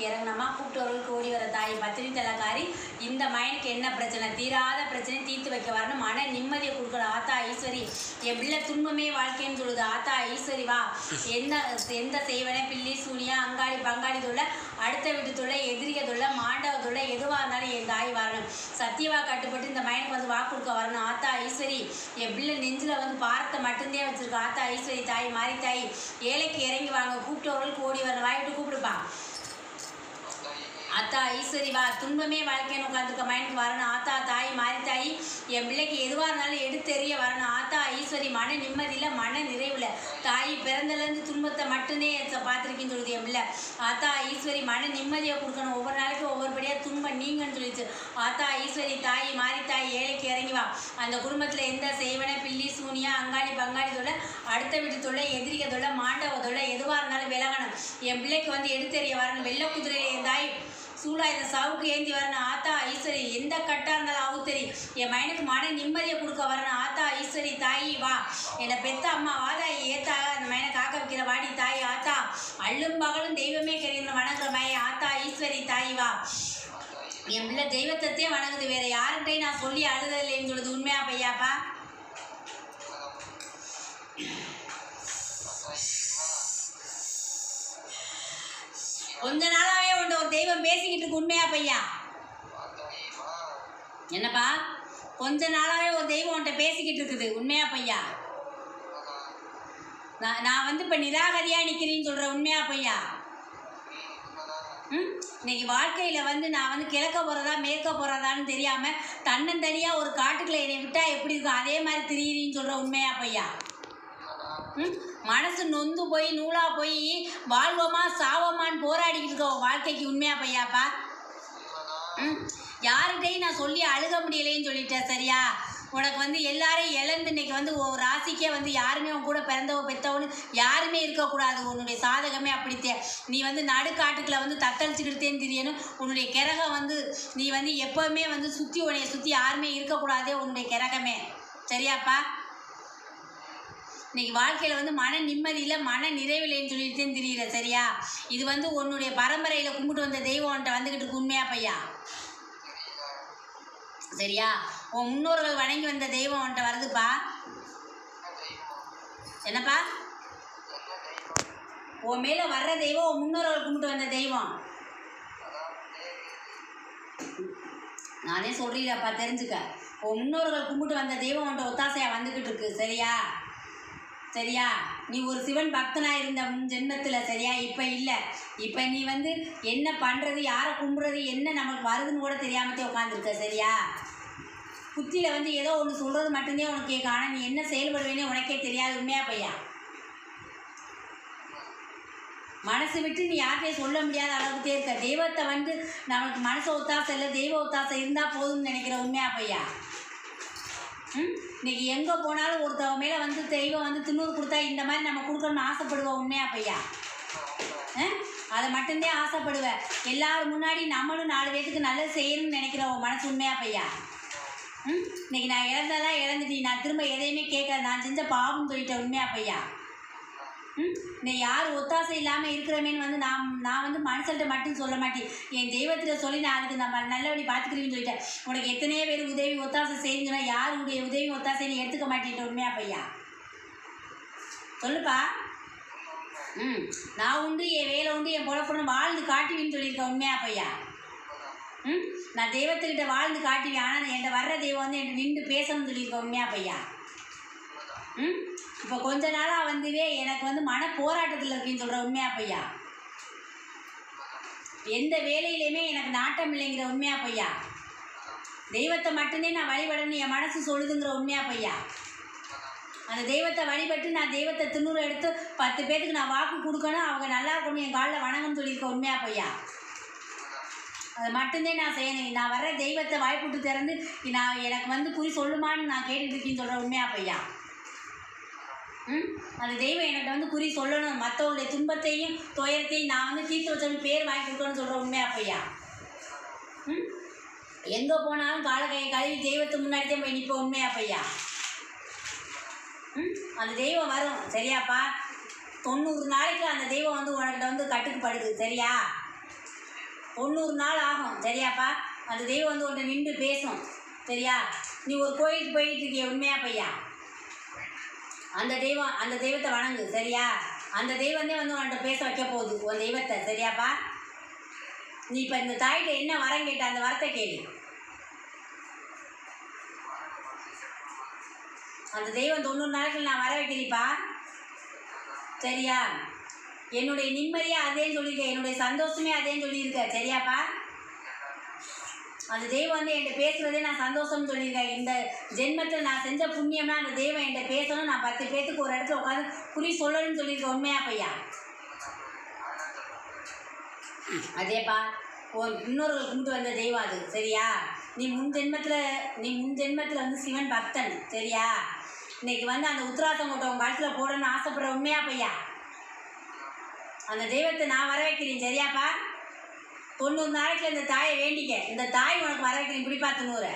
ஏழைக்கு இறங்கினமா? கூப்பிட்டவர்களுக்கு ஓடி வர தாய் பத்திரி தலைக்காரி இந்த மைனுக்கு என்ன பிரச்சனை? தீராத பிரச்சனை தீர்த்து வைக்க வரணும். மன நிம்மதியை கொடுக்கல ஆத்தா ஈஸ்வரி என் பிள்ளை துன்பமே வாழ்க்கைன்னு சொல்லுது. ஆத்தா ஈஸ்வரி வா. என்ன எந்த செய்வனே பில்லி சூனியா அங்காடி பங்காளி தொல்லை அடுத்த வீட்டு தொல்லை எதிரிக தொல்லை மாண்டவ தொல்லை எதுவாக இருந்தாலும் என் தாய் வரணும். சத்தியவா கட்டுப்பட்டு இந்த மைனுக்கு வந்து வாக்கு கொடுக்க வரணும். ஆத்தா ஈஸ்வரி என் பிள்ளை நெஞ்சில் வந்து பாரத்தை மட்டும்தான் வச்சிருக்கா. ஆத்தா ஈஸ்வரி தாய் மாறி தாய் ஏழைக்கு இறங்கி வாங்க. கூப்பிட்டவர்களுக்கு ஓடி வர வாய்ட்டு கூப்பிடுப்பா. அத்தா ஈஸ்வரி வா. துன்பமே வாழ்க்கைன்னு உட்காந்துருக்க மைண்டுக்கு வரணும். ஆத்தா தாய் மாறி தாய் என் பிள்ளைக்கு எதுவாக இருந்தாலும் எடுத்தெறிய வரணும். ஆத்தா ஈஸ்வரி மன நிம்மதியில் மன நிறைவில். தாய் பிறந்தலேருந்து துன்பத்தை மட்டுமே பார்த்துருக்கேன்னு சொல்லுது என் பிள்ளை. ஆத்தா ஈஸ்வரி மன நிம்மதியை கொடுக்கணும். ஒவ்வொரு நாளைக்கும் ஒவ்வொருபடியாக துன்பம் நீங்கன்னு சொல்லிச்சு. ஆத்தா ஈஸ்வரி தாய் மாறி தாய் ஏழைக்கு இறங்கி வா. அந்த குடும்பத்தில் எந்த செய்வன பில்லி சூனியா அங்காளி பங்காளி தொல்லை அடுத்த வீட்டு தொல்லை எதிரிக்க தொல்லை மாண்டவ தொல்லை எதுவாக இருந்தாலும் விலகணும். என் பிள்ளைக்கு வந்து எடுத்தெறிய வரணும். வெள்ளை குதிரையில என் தாய் சூழாயுத சாவுக்கு ஏந்தி வரணும் ஆத்தா ஈஸ்வரி எந்த கட்டா இருந்தாலும் அவுத்தரி என் மைனுக்கு மன நிம்மதியை கொடுக்க வரணும் ஆத்தா ஈஸ்வரி தாயி வா. என்னை பெத்த அம்மா வாதாயி ஏத்தா அந்த மைனை காக்க வைக்கிற வாடி தாய் ஆத்தா. அள்ளும் பகலும் தெய்வமே கருகிற வணங்குற மய ஆத்தா ஈஸ்வரி தாயி வா. என் பிள்ளை தெய்வத்தையே வணங்குது. வேற யார்கிட்டையும் நான் சொல்லி அழுதலைன்னு சொல்லுது. உண்மையா பையாப்பா? கொஞ்ச நாள் உன்ட்ட தெய்வம் பேசிக்கிட்டு இருக்கு உண்மையா பையா? என்னப்பா? கொஞ்ச நாளாகவே ஒரு தெய்வம் உன்ட்ட பேசிக்கிட்டு இருக்குது. உண்மையா பையா? நான் நான் வந்து இப்போ நிராகரியாக நிற்கிறேன்னு சொல்கிற உண்மையா பையா? ம்? இன்னைக்கு வாழ்க்கையில் வந்து நான் வந்து கிழக்க போகிறதா மேற்க போகிறதான்னு தெரியாமல் தன்னந்தனியாக ஒரு காட்டுக்குள்ள என்னை விட்டால் எப்படி இருக்கும்? அதே மாதிரி திரியிறின்னு சொல்கிற உண்மையா பையா? ம்? மனசு நொந்து போய் நூலா போய் வாழ்வோமா சாவோமான்னு போராடிக்கிட்டு இருக்கோம் வாழ்க்கைக்கு உண்மையா பையாப்பா? ம்? யார்கிட்டையும் நான் சொல்லி அழுக முடியலைன்னு சொல்லிட்டேன் சரியா? உனக்கு வந்து எல்லாரையும் இழந்து இன்னைக்கு வந்து ஒரு ராசிக்கே வந்து யாருமே உன் கூட பிறந்தவ பெத்தவனு யாருமே இருக்கக்கூடாது. உன்னுடைய சாதகமே அப்படித்தே நீ வந்து நடுக்காட்டுக்களை வந்து தத்தளிச்சுக்கிட்டேன்னு தெரியணும். உன்னுடைய கிரகம் வந்து நீ வந்து எப்போவுமே வந்து சுற்றி உனைய சுற்றி யாருமே இருக்கக்கூடாதே உன்னுடைய கிரகமே. சரியாப்பா? இன்னைக்கு வாழ்க்கையில் வந்து மன நிம்மதியில் மன நிறைவில்லைன்னு சொல்லிட்டு தெரியல சரியா? இது வந்து உன்னுடைய பரம்பரையில் கும்பிட்டு வந்த தெய்வம் உன்ட்ட வந்துக்கிட்டு இருக்கு உண்மையா பையா? சரியா? உன் முன்னோர்கள் வணங்கி வந்த தெய்வம் உன்ட்ட வருதுப்பா. என்னப்பா? உன் மேலே வர்ற தெய்வம் உன் முன்னோர்கள் கும்பிட்டு வந்த தெய்வம். நானே சொல்றீடாப்பா தெரிஞ்சுக்க. உன் முன்னோர்கள் கும்பிட்டு வந்த தெய்வம் உன்ட்ட ஒத்தாசையாக வந்துக்கிட்டு இருக்கு சரியா? சரியா? நீ ஒரு சிவன் பக்தனா இருந்த முன் ஜென்மத்தில் சரியா? இப்போ இல்லை. இப்போ நீ வந்து என்ன பண்ணுறது யாரை கும்பிட்றது என்ன நமக்கு வருதுன்னு கூட தெரியாமத்தே உட்காந்துருக்க சரியா? புத்தியில் வந்து ஏதோ ஒன்று சொல்கிறது மட்டும்தான் உனக்கு கேட்கும். ஆனால் நீ என்ன செயல்படுவேனே உனக்கே தெரியாது உண்மையா பையா மனசு விட்டு நீ யார்கிட்டையும் சொல்ல முடியாத அளவுக்கு இருக்க. தெய்வத்தை வந்து நமக்கு மனசு ஒத்தாசை இல்லை தெய்வ ஒத்தாசை இருந்தால் போதும்னு நினைக்கிற உண்மையா பையா இன்னைக்கு எங்கே போனாலும் ஒருத்தவங்க மேலே வந்து தெய்வம் வந்து திருநூறு கொடுத்தா இந்த மாதிரி நம்ம கொடுக்கணும்னு ஆசைப்படுவோம் உண்மையா பையா? அதை மட்டும்தான் ஆசைப்படுவேன் எல்லாரும் முன்னாடி நம்மளும் நாலு பேத்துக்கு நல்லது செய்யணும்னு நினைக்கிற உன் மனசு உண்மையா பையா? ம்? இன்னைக்கு நான் இழந்ததெல்லாம் இழந்துட்டேன் நான் திரும்ப எதையுமே கேட்கல. நான் செஞ்ச பாவம் சொல்லிட்டேன் உண்மையா பையா? ம்? யார்? ஒத்தாசை இல்லாமல் இருக்கிறமேன்னு வந்து நான் நான் வந்து மனுஷன்ட்ட மட்டும் சொல்ல மாட்டேன். என் தெய்வத்தில் சொல்லி நான் அதுக்கு நம்ம நல்லபடி பார்த்துக்கிறேன்னு சொல்லிட்டேன். உனக்கு எத்தனையோ பேர் உதவி ஒத்தாசை செய்யுங்கன்னா யாருடைய உதவி ஒத்தாசை நீ எடுத்துக்க மாட்டேன் உண்மையா பையா? சொல்லுப்பா. ம். நான் உண்டு என் வேலை உண்டு என் பொழப்புன்னு வாழ்ந்து காட்டுவேன்னு சொல்லியிருக்கேன் உண்மையா பையா? ம்? நான் தெய்வத்துக்கிட்ட வாழ்ந்து காட்டுவேன் ஆனால் என்கிட்ட வர்ற தெய்வம் வந்து என்கிட்ட நின்று பேசணும்னு சொல்லியிருக்கேன் உண்மையா பையா? ம்? இப்போ கொஞ்ச நாளாக வந்துவே எனக்கு வந்து மன போராட்டத்தில் இருக்கேன்னு சொல்கிற உண்மையா பையா எந்த வேலையிலையுமே எனக்கு நாட்டம் இல்லைங்கிற உண்மையா பையா தெய்வத்தை மட்டுந்தே நான் வழிபடணும் என் மனசு சொல்லுதுங்கிற உண்மையா பையா அந்த தெய்வத்தை வழிபட்டு நான் தெய்வத்தை திண்ணூறு எடுத்து பத்து பேத்துக்கு நான் வாக்கு கொடுக்கணும் அவங்க நல்லா இருக்கணும் என் காலில் வணங்கன்னு சொல்லியிருக்க உண்மையா பையா அதை மட்டும்தான் நான் செய்யணும். நான் வர்ற தெய்வத்தை வாய்ப்புட்டு திறந்து நான் எனக்கு வந்து குறி சொல்லுமான்னு நான் கேட்டுட்டு இருக்கேன்னு சொல்கிற உண்மையா பையா அந்த தெய்வம் என்கிட்ட வந்து குறி சொல்லணும். மற்றவங்களுடைய துன்பத்தையும் துயரத்தையும் நான் வந்து தீர்த்து வச்சவங்க பேர் வாங்கி கொடுக்கணும்னு சொல்கிற உண்மையா பையா ம்? எங்கே போனாலும் கால கை கழுவி தெய்வத்து முன்னாடி தான் போய் நிற்போம் உண்மையா பையா ம்? அந்த தெய்வம் வரும். சரியாப்பா? தொண்ணூறு நாளைக்கு அந்த தெய்வம் வந்து உனக்கிட்ட வந்து கட்டுக்கு படுது சரியா? தொண்ணூறு நாள் ஆகும். சரியாப்பா? அந்த தெய்வம் வந்து உன்கிட்ட நின்று பேசும். சரியா? நீ ஒரு கோயிலுக்கு போயிட்டு இருக்கிய. உண்மையா பையா அந்த தெய்வம் அந்த தெய்வத்தை வணங்கு சரியா? அந்த தெய்வந்தே வந்து உன்கிட்ட பேச வைக்க போகுது உன் தெய்வத்தை சரியாப்பா? நீ இப்போ இந்த தாய்கிட்ட என்ன வரம் கேட்ட அந்த வரத்தை கேளு. அந்த தெய்வம் தொண்ணூறு நாளைக்கு நான் வர வைக்கிறீப்பா சரியா? என்னுடைய நிம்மதியாக அதேன்னு சொல்லியிருக்க என்னுடைய சந்தோஷமே அதேன்னு சொல்லியிருக்க சரியாப்பா? அந்த தெய்வம் வந்து என்கிட்ட பேசுறதே நான் சந்தோஷம்னு சொல்லியிருக்கேன். இந்த ஜென்மத்தில் நான் செஞ்ச புண்ணியம்னா அந்த தெய்வம் என்கிட்ட பேசணும். நான் பத்து பேத்துக்கு ஒரு இடத்துல உட்காந்து குறி சொல்லணும்னு சொல்லியிருக்கேன் உண்மையா பையா அதேப்பா ஒரு இன்னொரு கும்பிட்டு வந்த தெய்வம் அது சரியா? நீ முன் ஜென்மத்தில் நீ முன் ஜென்மத்தில் வந்து சிவன் பக்தன் சரியா? இன்னைக்கு வந்து அந்த உத்தராசம் கொட்டை உங்கள் கழுத்தில் போடணும்னு ஆசைப்படுற உண்மையா பையா அந்த தெய்வத்தை நான் வர வைக்கிறேன் சரியாப்பா? தொண்ணூறு நாளைக்கு இந்த தாயை வேண்டிக்க. இந்த தாய் உனக்கு வர வைக்கிறேன் இப்படி பார்த்து நூறு.